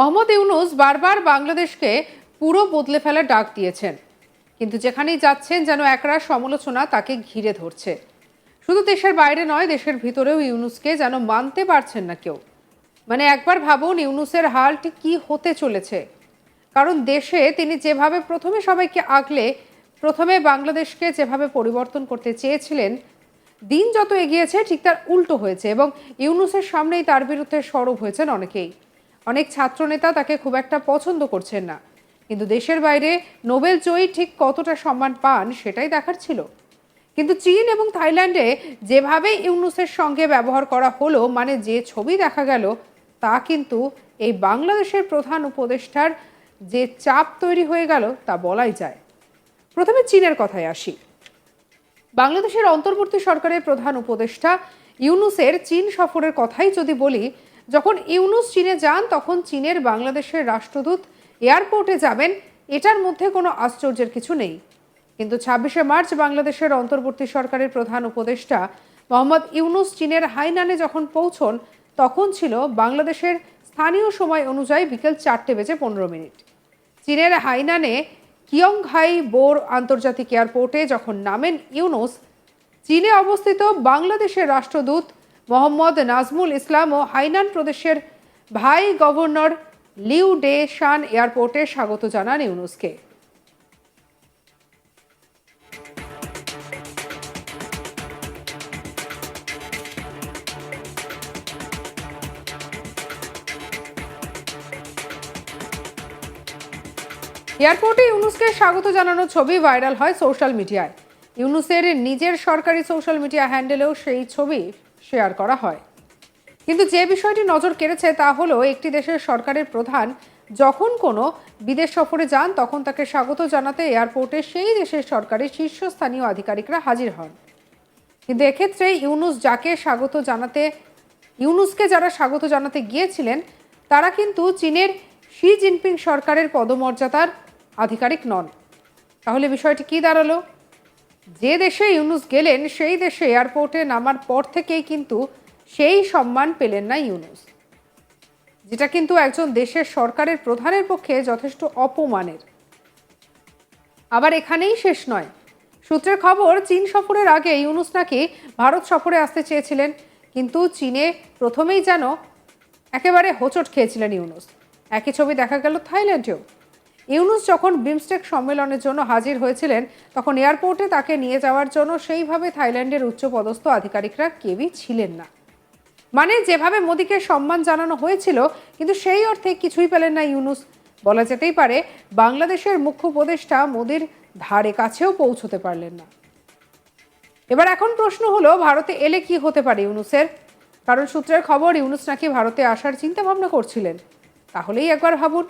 মোহাম্মদ ইউনুস বারবার বাংলাদেশকে পুরো বদলে ফেলার ডাক দিয়েছেন। কিন্তু যেখানেই যাচ্ছেন যেন একরাশ সমালোচনা তাকে ঘিরে ধরছে। শুধু দেশের বাইরে নয়, দেশের ভিতরেও ইউনুসকে যেন মানতে পারছেন না কেউ। মানে একবার ভাবুন ইউনুসের হাল ঠিক কী হতে চলেছে। কারণ দেশে তিনি যেভাবে প্রথমে সবাইকে আগলে, প্রথমে বাংলাদেশকে যেভাবে পরিবর্তন করতে চেয়েছিলেন, দিন যত এগিয়েছে ঠিক তার উল্টো হয়েছে এবং ইউনুসের সামনেই তার বিরুদ্ধে সরব হয়েছেন অনেকেই। অনেক ছাত্রনেতা তাকে খুব একটা পছন্দ করছেন না। কিন্তু দেশের বাইরে নোবেল জয়ী ঠিক কতটা সম্মান পান সেটাই দেখার ছিল। কিন্তু চীন এবং থাইল্যান্ডে যেভাবে ইউনুসের সঙ্গে ব্যবহার করা হলো মানে যে ছবি দেখা গেল, তা কিন্তু এই বাংলাদেশের প্রধান উপদেষ্টার যে চাপ তৈরি হয়ে গেল, তা বলাই যায়। প্রথমে চীনের কথায় আসি। বাংলাদেশের অন্তর্বর্তী সরকারের প্রধান উপদেষ্টা ইউনুসের চীন সফরের কথাই যদি বলি যখন ইউনুস চীনে যান, তখন চীনের বাংলাদেশের রাষ্ট্রদূত এয়ারপোর্টে যাবেন। এটার মধ্যে কোনো আশ্চর্যের কিছু নেই। কিন্তু ছাব্বিশে মার্চ বাংলাদেশের অন্তর্বর্তী সরকারের প্রধান উপদেষ্টা মোহাম্মদ ইউনুস চীনের হাইনানে যখন পৌঁছন, তখন ছিল বাংলাদেশের স্থানীয় সময় অনুযায়ী বিকেল চারটে বেজে পনেরো মিনিট। চীনের হাইনানে কিয়ংহাই বোর আন্তর্জাতিক এয়ারপোর্টে যখন নামেন ইউনুস, চীনে অবস্থিত বাংলাদেশের রাষ্ট্রদূত মোহাম্মদ নাজমুল ইসলাম ও হাইনান প্রদেশের ভাই গভর্নর লিউ ডে শান এয়ারপোর্টে স্বাগত জানান ইউনুসকে। এয়ারপোর্টে ইউনুসকে স্বাগত জানানোর ছবি ভাইরাল হয় সোশ্যাল মিডিয়ায়। ইউনুসের নিজের সরকারি সোশ্যাল মিডিয়া হ্যান্ডেলেও সেই ছবি শেয়ার করা হয়। কিন্তু যে বিষয়টি নজর কেড়েছে তা হলো, একটি দেশের সরকারের প্রধান যখন কোনো বিদেশ সফরে যান, তখন তাকে স্বাগত জানাতে এয়ারপোর্টে সেই দেশের সরকারের শীর্ষস্থানীয় আধিকারিকরা হাজির হন। কিন্তু এক্ষেত্রে ইউনুস যাকে স্বাগত জানাতে, ইউনুসকে যারা স্বাগত জানাতে গিয়েছিলেন, তারা কিন্তু চীনের শি জিনপিং সরকারের পদমর্যাদার আধিকারিক নন। তাহলে বিষয়টি কি দাঁড়াল? যে দেশে ইউনুস গেলেন, সেই দেশে এয়ারপোর্টে নামার পর থেকেই কিন্তু সেই সম্মান পেলেন না ইউনুস। যেটা কিন্তু একজন দেশের সরকারের প্রধানের পক্ষে যথেষ্ট অপমানের। আবার এখানেই শেষ নয়। সূত্রের খবর, চীন সফরের আগে ইউনুস নাকি ভারত সফরে আসতে চেয়েছিলেন, কিন্তু চীনে প্রথমেই যেন একেবারে হোঁচট খেয়েছিলেন ইউনুস। একই ছবি দেখা গেল থাইল্যান্ডেও। ইউনুস যখন বিমস্টেক সম্মেলনের জন্য হাজির হয়েছিলেন, তখন এয়ারপোর্টে তাকে নিয়ে যাওয়ার জন্য সেইভাবে থাইল্যান্ডের উচ্চপদস্থ আধিকারিকরা কেউই ছিলেন না। মানে যেভাবে মোদীকে সম্মান জানানো হয়েছিল, কিন্তু সেই অর্থে কিছুই পেলেন না ইউনুস। বলা যেতেই পারে, বাংলাদেশের মুখ্য উপদেষ্টা মোদীর ধারে কাছেও পৌঁছতে পারলেন না। এবার এখন প্রশ্ন হলো, ভারতে এলে কি হতে পারে ইউনুসের? কারণ সূত্রের খবর, ইউনুস নাকি ভারতে আসার চিন্তা ভাবনা করছিলেন। তাহলেই একবার ভাবুন।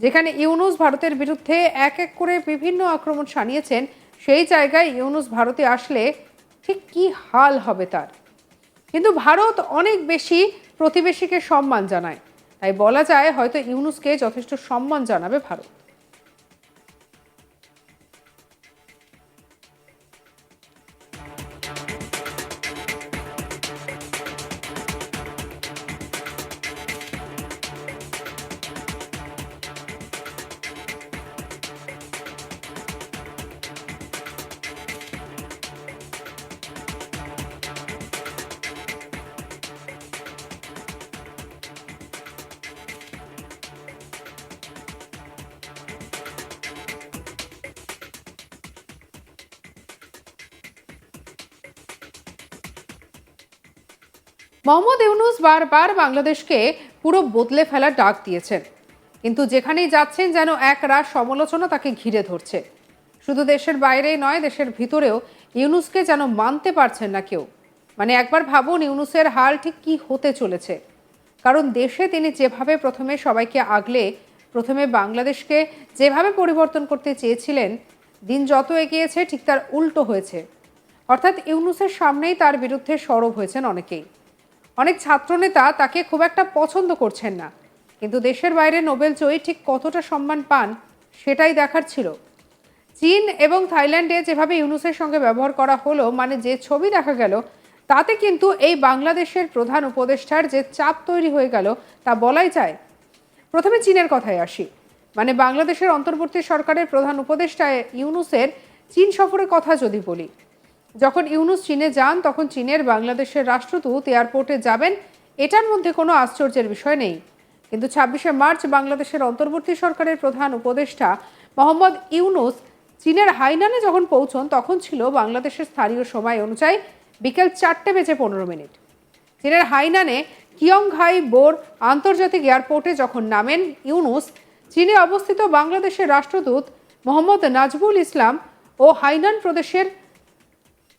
যেখানে ইউনুস ভারতের বিরুদ্ধে এক এক করে বিভিন্ন আক্রমণ সানিয়েছেন সেই জায়গায় ইউনুস ভারতে আসলে ঠিক কি হাল হবে তার? কিন্তু ভারত অনেক বেশি প্রতিবেশীকে সম্মান জানায়। তাই বলা যায় হয়তো ইউনুসকে যথেষ্ট সম্মান জানাবে ভারত। মোহাম্মদ ইউনুস বারবার বাংলাদেশকে পুরো বদলে ফেলার ডাক দিয়েছেন। কিন্তু যেখানেই যাচ্ছেন যেন এক রাশ সমালোচনা তাকে ঘিরে ধরছে। শুধু দেশের বাইরেই নয়, দেশের ভিতরেও ইউনুসকে যেন মানতে পারছেন না কেউ। মানে একবার ভাবুন ইউনুসের হাল ঠিক কি হতে চলেছে। কারণ দেশে তিনি যেভাবে প্রথমে সবাইকে আগলে, প্রথমে বাংলাদেশকে যেভাবে পরিবর্তন করতে চেয়েছিলেন, দিন যত এগিয়েছে ঠিক তার উল্টো হয়েছে। অর্থাৎ ইউনুসের সামনেই তার বিরুদ্ধে সরব হয়েছেন অনেকেই। অনেক ছাত্রনেতা তাকে খুব একটা পছন্দ করছেন না। কিন্তু দেশের বাইরে নোবেল জয়ী ঠিক কতটা সম্মান পান, সেটাই দেখার ছিল। চীন এবং থাইল্যান্ডে যেভাবে ইউনুসের সঙ্গে ব্যবহার করা হলো মানে যে ছবি দেখা গেল, তাতে কিন্তু এই বাংলাদেশের প্রধান উপদেষ্টার যে চাপ তৈরি হয়ে গেল, তা বলাই যায়। প্রথমে চীনের কথায় আসি। মানে বাংলাদেশের অন্তর্বর্তী সরকারের প্রধান উপদেষ্টায় ইউনুসের চীন সফরের কথা যদি বলি যখন ইউনুস চীনে যান, তখন চীনের বাংলাদেশের রাষ্ট্রদূত এয়ারপোর্টে যাবেন। এটার মধ্যে কোনো আশ্চর্যের বিষয় নেই। কিন্তু ছাব্বিশে মার্চ বাংলাদেশের অন্তর্বর্তী সরকারের প্রধান উপদেষ্টা মোহাম্মদ ইউনুস চীনের হাইনানে যখন পৌঁছন, তখন ছিল বাংলাদেশের স্থানীয় সময় অনুযায়ী বিকেল চারটে বেজে পনেরো মিনিট। চীনের হাইনানে কিয়ংঘাই বোর আন্তর্জাতিক এয়ারপোর্টে যখন নামেন, ইউনুস চীনে অবস্থিত বাংলাদেশের রাষ্ট্রদূত মোহাম্মদ নাজবুল ইসলাম ও হাইনান প্রদেশের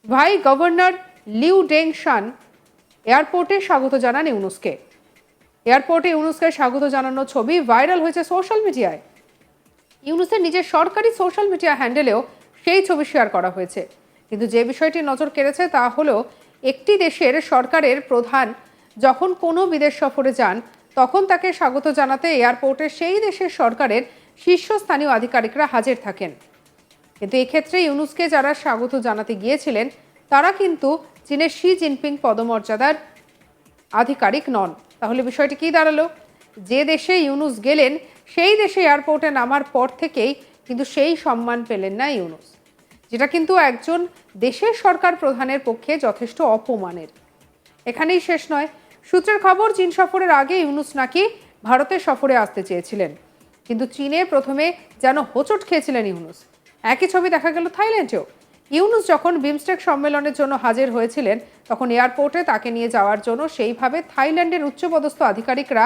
ভাই গভর্নর লিউ ডেং শান এয়ারপোর্টে স্বাগত জানান ইউনুসকে। এয়ারপোর্টে ইউনুসকে স্বাগত জানানোর ছবি ভাইরাল হয়েছে সোশ্যাল মিডিয়ায়। ইউনুসের নিজের সরকারি সোশ্যাল মিডিয়া হ্যান্ডেলেও সেই ছবি শেয়ার করা হয়েছে। কিন্তু যে বিষয়টি নজর কেড়েছে তা হলো, একটি দেশের সরকারের প্রধান যখন কোনো বিদেশ সফরে যান, তখন তাকে স্বাগত জানাতে এয়ারপোর্টে সেই দেশের সরকারের শীর্ষস্থানীয় আধিকারিকরা হাজির থাকেন। কিন্তু এক্ষেত্রে ইউনুসকে যারা স্বাগত জানাতে গিয়েছিলেন, তারা কিন্তু চীনের শি জিনপিং পদমর্যাদার আধিকারিক নন। তাহলে বিষয়টি কি দাঁড়াল? যে দেশে ইউনুস গেলেন, সেই দেশে এয়ারপোর্টে নামার পর থেকেই কিন্তু সেই সম্মান পেলেন না ইউনুস, যেটা কিন্তু একজন দেশের সরকার প্রধানের পক্ষে যথেষ্ট অপমানের। এখানেই শেষ নয়। সূত্রের খবর, চীন সফরের আগে ইউনুস নাকি ভারতের সফরে আসতে চেয়েছিলেন। কিন্তু চীনে প্রথমে যেন হোঁচট খেয়েছিলেন ইউনুস। একই ছবি দেখা গেল থাইল্যান্ডেও। ইউনুস যখন বিমস্টেক সম্মেলনের জন্য হাজির হয়েছিলেন, তখন এয়ারপোর্টে তাকে নিয়ে যাওয়ার জন্য সেইভাবে থাইল্যান্ডের উচ্চপদস্থ আধিকারিকরা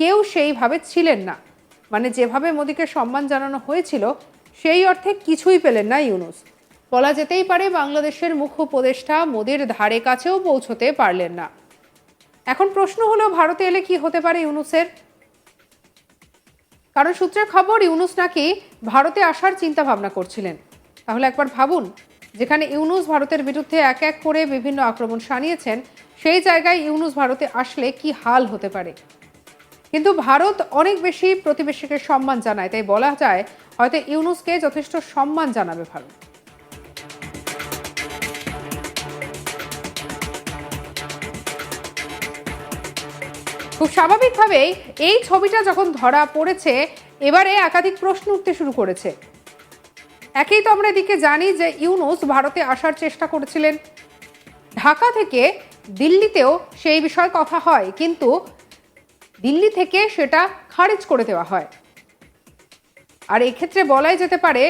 কেউ সেইভাবে ছিলেন না। মানে যেভাবে মোদীকে সম্মান জানানো হয়েছিল, সেই অর্থে কিছুই পেলেন না ইউনুস। বলা যেতেই পারে বাংলাদেশের মুখ্য উপদেষ্টা মোদীর ধারে কাছেও পৌঁছতে পারলেন না। এখন প্রশ্ন হলো, ভারতে এলে কি হতে পারে ইউনুসের? কারণ সূত্রের খবর, ইউনুস নাকি ভারতে আসার চিন্তা ভাবনা করছিলেন। তাহলে একবার ভাবুন, যেখানে ইউনুস ভারতের বিরুদ্ধে এক এক করে বিভিন্ন আক্রমণ সানিয়েছেন সেই জায়গায় ইউনুস ভারতে আসলে কি হাল হতে পারে? কিন্তু ভারত অনেক বেশি প্রতিবেশীকে সম্মান জানায়, তাই বলা যায় হয়তো ইউনুসকে যথেষ্ট সম্মান জানাবে ভারত। খুব স্বাভাবিকভাবেই এই ছবিটা যখন ধরা পড়েছে, এবারে একাধিক প্রশ্ন উঠতে শুরু করেছে। একেই তো আমরা এদিকে জানি যে ইউনুস ভারতে আসার চেষ্টা করেছিলেন। ঢাকা থেকে দিল্লিতেও সেই বিষয়ে কথা হয়, কিন্তু দিল্লি থেকে সেটা খারিজ করে দেওয়া হয়। আর এক্ষেত্রে বলাই যেতে পারে,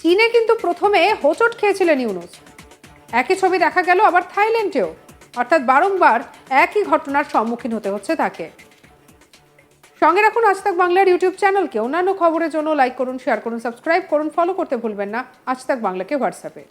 চীনে কিন্তু প্রথমে হোঁচট খেয়েছিলেন ইউনুস। একই ছবি দেখা গেল আবার থাইল্যান্ডেও। অর্থাৎ বারংবার একই ঘটনার সম্মুখীন হতে হচ্ছে তাকে। সঙ্গে রাখুন আজ তাক বাংলার ইউটিউব চ্যানেলকে। অন্যান্য খবরের জন্য লাইক করুন শেয়ার করুন সাবস্ক্রাইব করুন ফলো করতে ভুলবেন না। আজ তাক বাংলাকে হোয়াটসঅ্যাপে